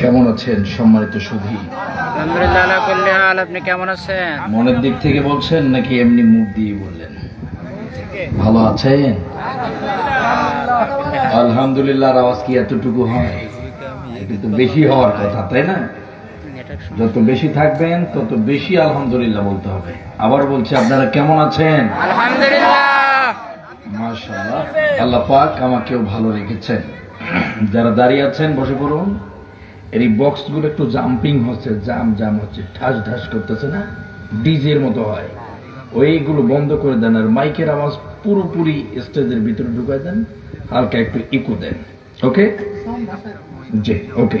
কেমন আছেন সম্মানিত সুধী আলহামদুলিল্লাহ আপনি কেমন আছেন? মনের দিক থেকে বলছেন নাকি এমনি মুখ দিয়ে বললেন? ভালো আছেন? আলহামদুলিল্লাহ আওয়াজ কি এতটুকু হয়? এটা তো বেশি হওয়ার কথা তাই না? যত বেশি থাকবেন তত বেশি আলহামদুলিল্লাহ বলতে হবে। আবার বলছি আপনারা কেমন আছেন? আলহামদুলিল্লাহ। মাশাআল্লাহ। আল্লাহ পাক আমাকেও ভালো রেখেছেন। যারা দাঁড়িয়ে আছেন বসে পড়ুন। এর এই বক্সগুলো একটু জাম্পিং হচ্ছে জাম জাম হচ্ছে ঠাস ঠাস করতেছে না? ডিজের মতো হয়। ওইগুলো বন্ধ করে দেন আর মাইকের আওয়াজ পুরোপুরি স্টেজের ভিতরে ঢুকাই দেন হালকা একটু ইকো দেন। ওকে জি ওকে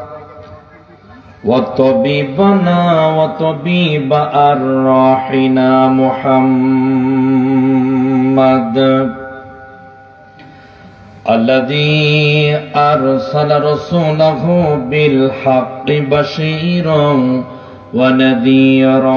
وطبيبنا وطبيب أرواحنا محمد الذي أرسل رسوله بالحق بشيرا ونذيرا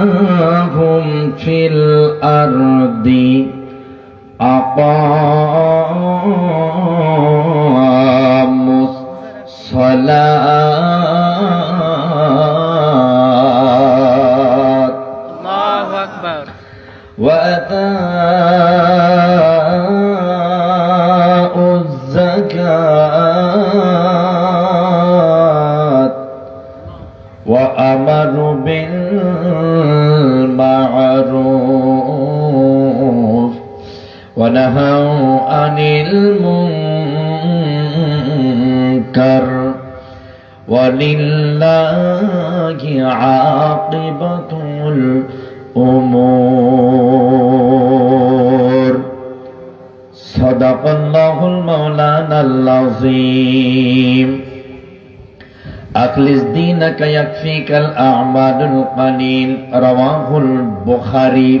مكناهم في الأرض أقاموا عن المنكر ولله عاقبة الأمور صدق الله المولانا العظيم أخلص دينك يكفيك الأعمال القليل رواه البخاري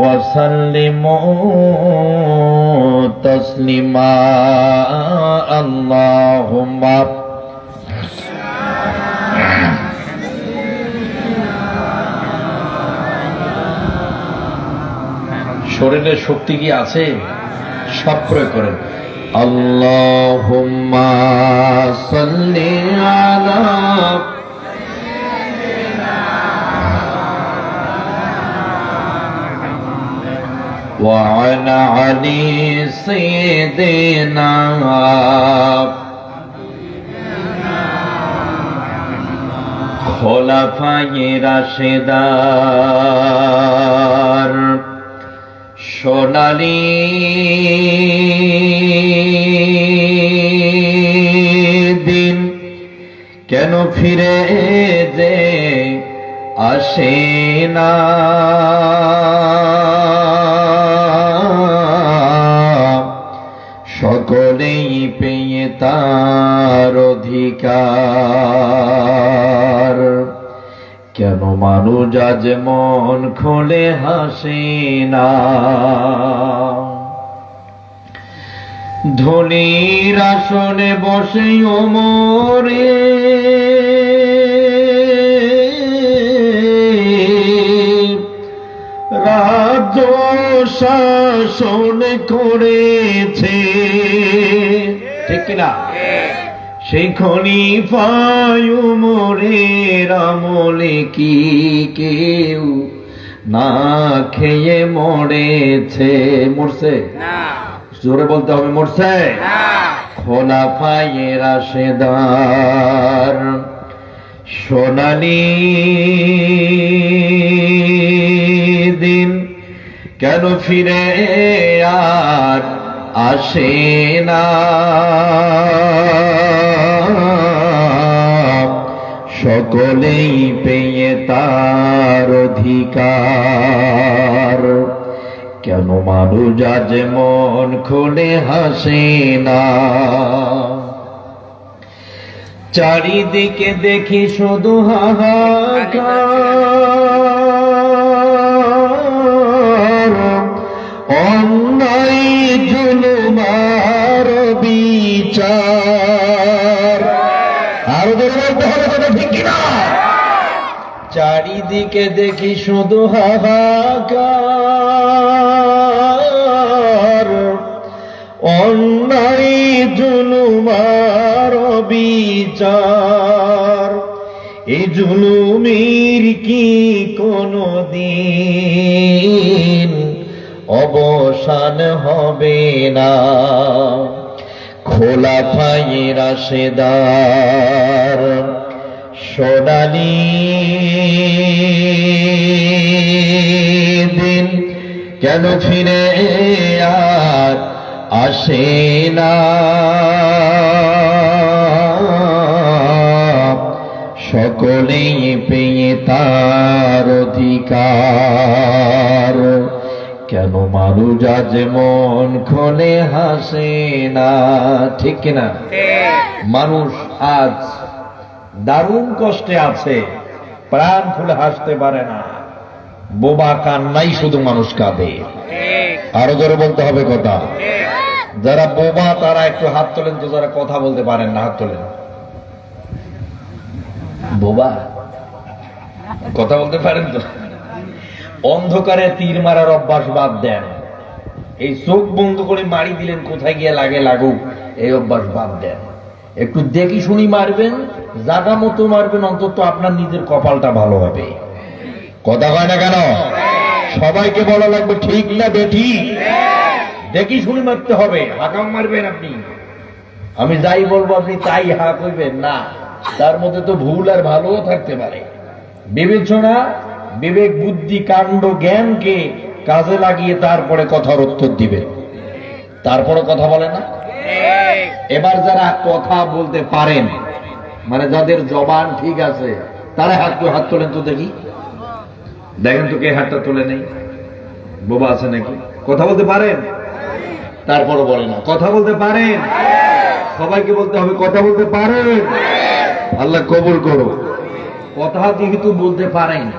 وسلموا تسليما اللهم শরীরের শক্তি কি আছে সব প্রয়োগ করেন আল্লাহুম্মা সাল্লি আলা وعلى علي سيدنا খোলাফায়ে রাশেদার সোনালি দিন কেন ফিরে যে আসে না সকলেই পেয়ে তার অধিকার। কেন মানুষ আজ মন খোলে হাসে না? ধনির আসনে বসে ওমরে রাজ্য শাসন করেছে। ঠিক কিনা? সেই খনিফায় মোরের আমলে কি কেউ না খেয়ে মরেছে? মরছে? জোরে বলতে হবে মরছে? খোলা পায়ে রাশেদার সোনালি দিন কেন ফিরে আর আসে না? সকলেই পেয়ে তার অধিকার। কেন মানুষ আজ মন খুলে হাসে না? চারিদিকে দেখি শুধু হাহাকার। অন্যায় জুলুমার বিচার। আরও জোরে বলতে ঠিক কিনা? চারিদিকে দেখি শুধু হাহাকার। অন্যায় জুলুমার বিচার। এই জুলুমের কি কোনো দিন? অবসান হবে না। খোলা ফাইয়ে রাশেদার, সোনালি দিন কেন ফিরে আর আসে না? সকলেই পেয়ে তার অধিকার। কেন মানুষ আজ মন খোলে হাসে না? ঠিক কিনা? মানুষ আজ দারুণ কষ্টে আছে, প্রাণ খুলে হাসতে পারে না। বোবা কান্নাই শুধু মানুষ কাঁদে। আরও জোরে বলতে হবে কথা। যারা বোবা, তারা একটু হাত তোলেন তো যারা কথা বলতে পারেন না, হাত তোলেন। বোবা? কথা বলতে পারেন তো? অন্ধকারে তীর মারার অভ্যাস বাদ দেন। এই চোখ বন্ধ করে মারি দিলেন, কোথায় গিয়ে লাগে লাগুক, এই অভ্যাস বাদ দেন। একটু দেখি শুনি মারবেন, জাগা মতো মারবেন, অন্তত আপনার নিজের কপালটা ভালো হবে। কথা হয় না কেন? সবাইকে বলা লাগবে, ঠিক না বেঠি? দেখি শুনি মারতে হবে হাকাম মারবেন আপনি। আমি যাই বলব, আপনি তাই হা করবেন না। তার মধ্যে তো ভুল আর ভালোও থাকতে পারে। বিবেচনা বিবেক, বুদ্ধি, কাণ্ড, জ্ঞানকে কাজে লাগিয়ে তারপরে কথার উত্তর দিবে। তারপরে কথা বলে না? এবার যারা কথা বলতে পারেন মানে যাদের জবান ঠিক আছে, তারা হাত হাত তোলেন তো দেখি। দেখেন তো কে হাতটা তোলে নেই। বোবা আছে নাকি? কথা বলতে পারেন? তারপরও বলে না। কথা বলতে পারেন? সবাইকে বলতে হবে, কথা বলতে পারেন? আল্লাহ কবুল করো কথা যেহেতু বলতে পারেন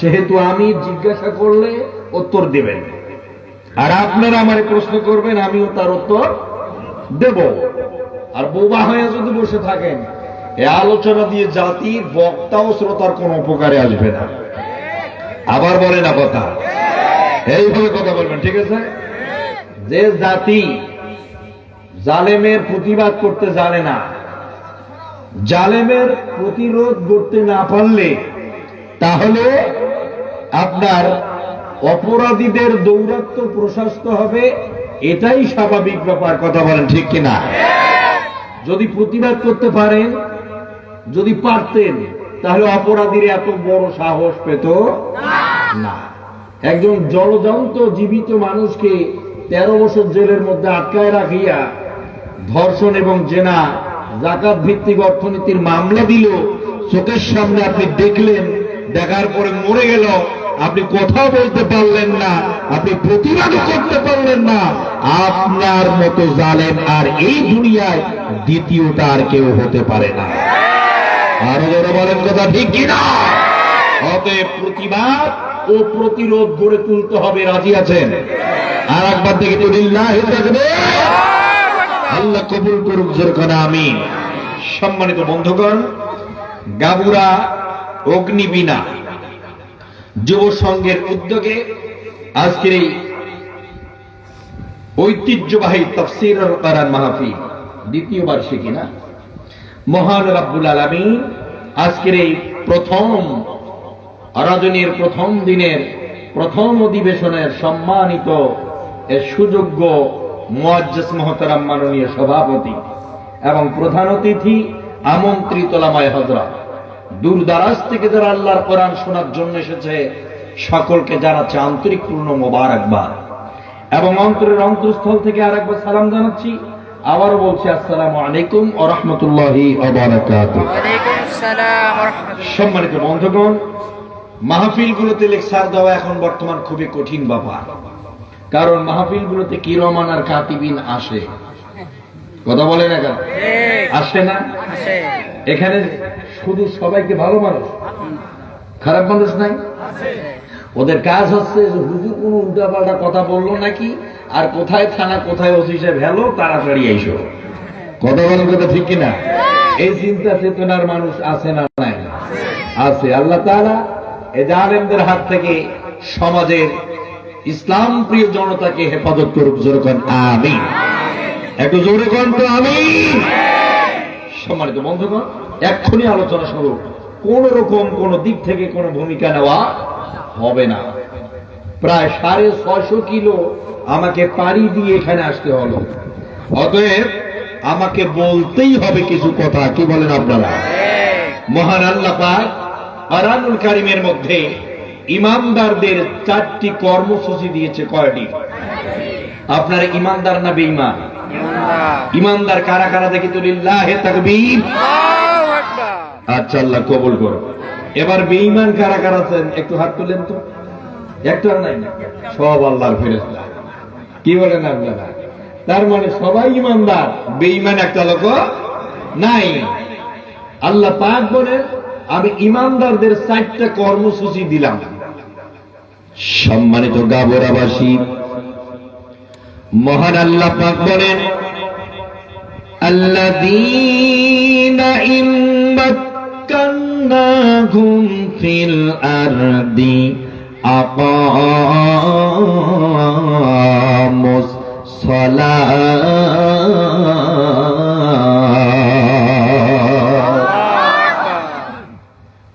সেহেতু আমি জিজ্ঞাসা করলে উত্তর দেবেন। আর আপনারা আমার প্রশ্ন করবেন, আমিও তার উত্তর দেব। আর বোবা হয়ে যদি বসে থাকেন, এ আলোচনা দিয়ে জাতি, বক্তা ও শ্রোতার কোন উপকারে আসবে না। আবার বলে না কথা। এইভাবে কথা বলবেন, ঠিক আছে? যে জাতি জালেমের প্রতিবাদ করতে জানে না, জালেমের প্রতিরোধ করতে না পারলে তাহলে আপনার অপরাধীদের দৌরাত্ম প্রশস্ত হবে, এটাই স্বাভাবিক ব্যাপার, কথা বলেন ঠিক কিনা? যদি প্রতিবাদ করতে পারেন, যদি পারতেন, তাহলে অপরাধীর এত বড় সাহস পেত না। একজন জলজন্ত জীবিত মানুষকে তেরো বছর জেলের মধ্যে আটকায় রাখিয়া ধর্ষণ এবং জেনা, জাকাত ভিত্তিক অর্থনীতির মামলা দিল, চোখের সামনে আপনি দেখলেন দেখার পরে মরে গেল। আপনি কথা বলতে পারলেন না, আপনি প্রতিবাদও করতে পারলেন না। আপনার মতো জালেম আর এই দুনিয়ায় দ্বিতীয়টা আর কেউ হতে পারে না। আরও জোরে বলেন কথা ঠিক কিনা? অতএব প্রতিবাদ ও প্রতিরোধ গড়ে তুলতে হবে, রাজি আছেন? আর একবার দেখে থাকবে আল্লাহ কবুল করুক জোরখানা আমি সম্মানিত বন্ধুগণ, গাবুরা অগ্নিবীণা। যুব সংঘের উদ্যোগে আজকের এই ঐতিহ্যবাহী তফসির কারান মাহফিল, দ্বিতীয় বার্ষিকী না? মহান রাব্বুল আলমী আজকের এই প্রথম, আরাধনের প্রথম দিনের প্রথম অধিবেশনের সম্মানিত সুযোগ্য মুয়াজ্জাস মহতারাম মাননীয় সভাপতি এবং প্রধান অতিথি আমন্ত্রিত লামায় হজরা দূর দারাজ থেকে যারা আল্লাহর কোরআন শোনার জন্য এসেছে সকলকে জানাচ্ছে আন্তরিক পূর্ণ মোবারকবাদ। এবং অন্তরের অন্তঃস্থল থেকে আরেকবার সালাম জানাচ্ছি। আবারও বলছি আসসালামু আলাইকুম ও রহমতুল্লাহি সম্মানিত বন্ধুগণ মাহফিলগুলোতে লেকচার দেওয়া এখন বর্তমান খুবই কঠিন ব্যাপার। কারণ মাহফিলগুলোতে কি রহমান আর কাতিবিন আসে। কথা বলে না কেন? আসে না? এখানে শুধু সবাইকে ভালো মানুষ। খারাপ মানুষ নাই? ওদের কাজ হচ্ছে যে হুজুর কোন উল্টাপাল্টা কথা বলল নাকি? আর কোথায় থানা, কোথায় ওসি সাহেব হ্যালো তাড়াতাড়ি আইসো কথা বলার কথা ঠিক কিনা? এই চিন্তা চেতনার মানুষ আছে না নাই? আছে। আল্লাহ তাআলা এই জালেমদের হাত থেকে সমাজের ইসলাম প্রিয় জনতাকে হেফাজত করুক যেরকম আমি একটু জোরে কন আমি সম্মানিত বন্ধুগণ এক্ষুনি আলোচনা শুরু। কোন রকম কোন দিক থেকে কোন ভূমিকা নেওয়া হবে না। প্রায় সাড়ে ছয়শো কিলো আমাকে পাড়ি দিয়ে এখানে আসতে হলো। অতএব আমাকে বলতেই হবে কিছু কথা কি বলেন আপনারা? মহান আল্লাহ পাক আরানুল কারিমের মধ্যে ইমানদারদের চারটি কর্মসূচি দিয়েছে কয়টি? আপনার ইমানদার না বেঈমান? ইমানদার। কারা কারা দেখি তো লিল্লাহে তাকবীর। আচ্ছা আল্লাহ কবুল করো। এবার বেইমান কারা কারা আছেন? একটু হাত তুলেন তো। একটা নাই সব আল্লাহর ফেরেস্তা কি বলেন আপনারা? তার মানে সবাই ইমানদার বেইমান একটা লোক নাই। আল্লাহ পাক বলে আমি ইমানদারদের চারটা কর্মসূচি দিলাম। সম্মানিত গাবরাবাসী, মহান আল্লাহ পাক বলেন আল্লাহ দিন مكناهم في الأرض أقاموا الصلاة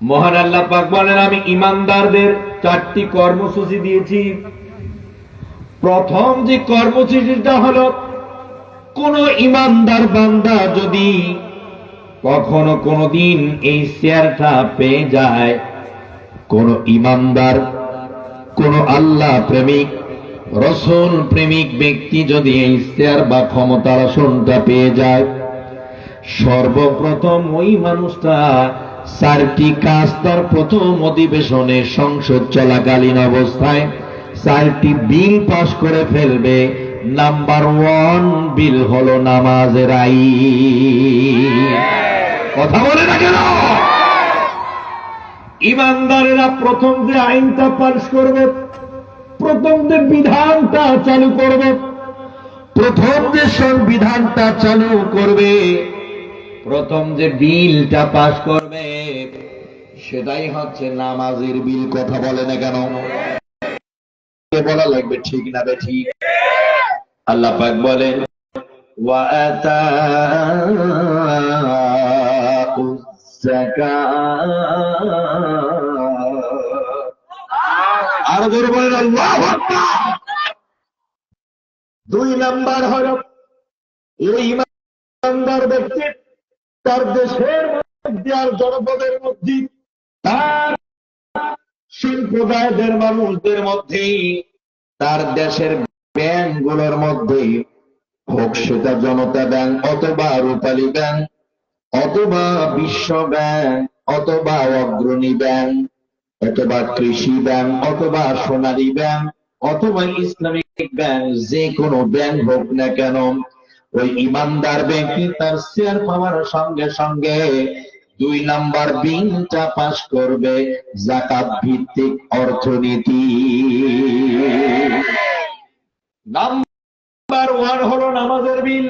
মহান আল্লাহ পাক বলেন আমি ইমানদারদের চারটি কর্মসূচি দিয়েছি প্রথম যে কর্মসূচিটা হলো কোন ইমানদার বান্দা যদি কখনো কোনদিন এই শেয়ারটা পেয়ে যায়। কোন ইমানদার, কোন আল্লাহ প্রেমিক, রসুল প্রেমিক ব্যক্তি যদি এই শেয়ার বা ক্ষমতার আসনটা পেয়ে যায়, সর্বপ্রথম ওই মানুষটা চারটি কাজ তার প্রথম অধিবেশনে সংসদ চলাকালীন অবস্থায় চারটি বিল পাশ করে ফেলবে। নাম্বার ওয়ান বিল হলো নামাজের আই কথা বলে না কেন? ইমানদারেরা প্রথম যে আইনটা পাশ করবে, প্রথম যে বিধানটা চালু করবে, প্রথম যে সংবিধানটা চালু করবে, প্রথম যে বিলটা পাশ করবে, সেটাই হচ্ছে নামাজের বিল। কথা বলে না কেন? বলা লাগবে? ঠিক না বে ঠিক? আল্লাহ পাক বলে আরও বড় বলেন দুই নাম্বার হল এই ইমানদার ব্যক্তি তার দেশের মধ্যে আর জনপদের মধ্যে তার সম্প্রদায়দের মানুষদের মধ্যে তার দেশের ব্যাংকগুলোর মধ্যে হোক সেটা জনতা ব্যাংক অথবা রূপালী ব্যাংক, অথবা বিশ্ব ব্যাংক, অথবা অগ্রণী ব্যাংক, অথবা কৃষি ব্যাংক, অথবা সোনালী ব্যাংক, অথবা ইসলামিক ব্যাংক, যে কোনো ব্যাংক হোক না কেন, ওই ইমানদার ব্যক্তি তার শেয়ার পাওয়ার সঙ্গে সঙ্গে দুই নাম্বার বিলটা পাশ করবে, জাকাত ভিত্তিক অর্থনীতি। নাম্বার ওয়ান হলো নামাজের বিল,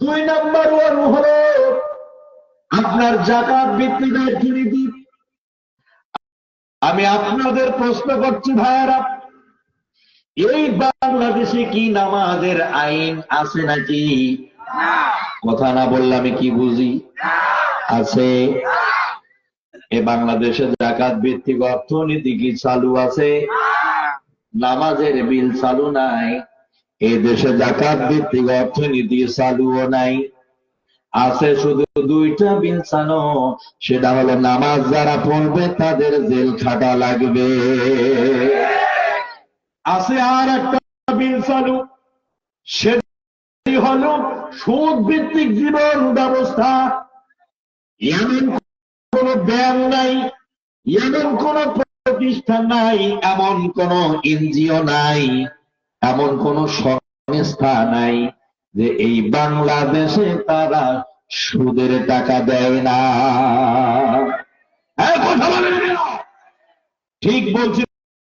দুই নাম্বার ওয়ান হলো আপনার জাকাত ভিত্তিক অর্থনীতি আমি আপনাদের প্রশ্ন করছি, ভাইয়ারা, এই বাংলাদেশে কি নামাজের আইন আছে নাকি? কথা না বললে আমি কি বুঝি? আছে। এ বাংলাদেশে জাকাত ভিত্তিক অর্থনীতি কি চালু আছে? নামাজের বিল চালু নাই, এ দেশে জাকাত ভিত্তিক অর্থনীতি চালুও নাই। আছে শুধু দুইটা বিল চালো, সেটা হলো নামাজ যারা পড়বে তাদের জেল খাটা লাগবে। আছে আর একটা বিল চালু, সেটি হলো সুদ ভিত্তিক জীবন ব্যবস্থা। এমন কোন ব্যায়াম নাই, এমন কোন প্রতিষ্ঠান নাই এমন কোন এনজিও নাই এমন কোন সংস্থা নাই যে এই বাংলাদেশে তারা সুদের টাকা দেয় না। হ্যাঁ, ঠিক বলছি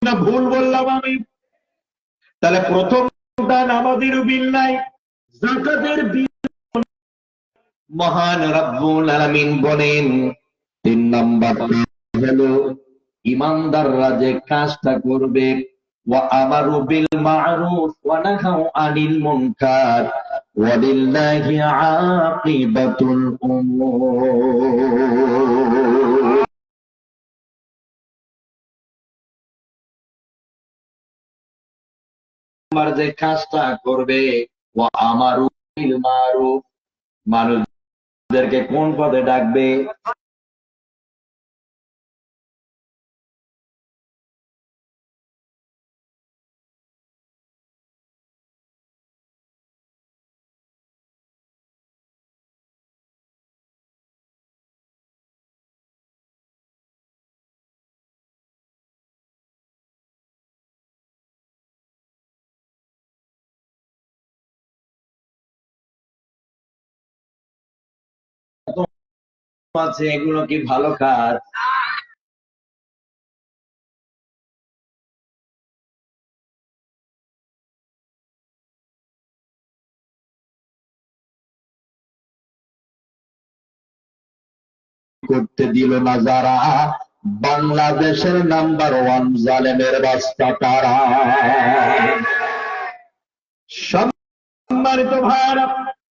না ভুল বললাম আমি। তাহলে প্রথমটা নামাজের বিল নাই জাকাতের মহান রব্বুল আলামিন বলেন তিন নাম্বার হলো ইমানদাররা যে কাজটা করবে আমারু বিল যে কাজটা করবে ও আমারও মারুফ, মানুষদেরকে কোন পদে ডাকবে? আছে এগুলো কি ভালো কাজ? করতে দিল না যারা বাংলাদেশের নাম্বার ওয়ান জালেমের বাস্তা তারা। সম্মানিত ভাইয়ারা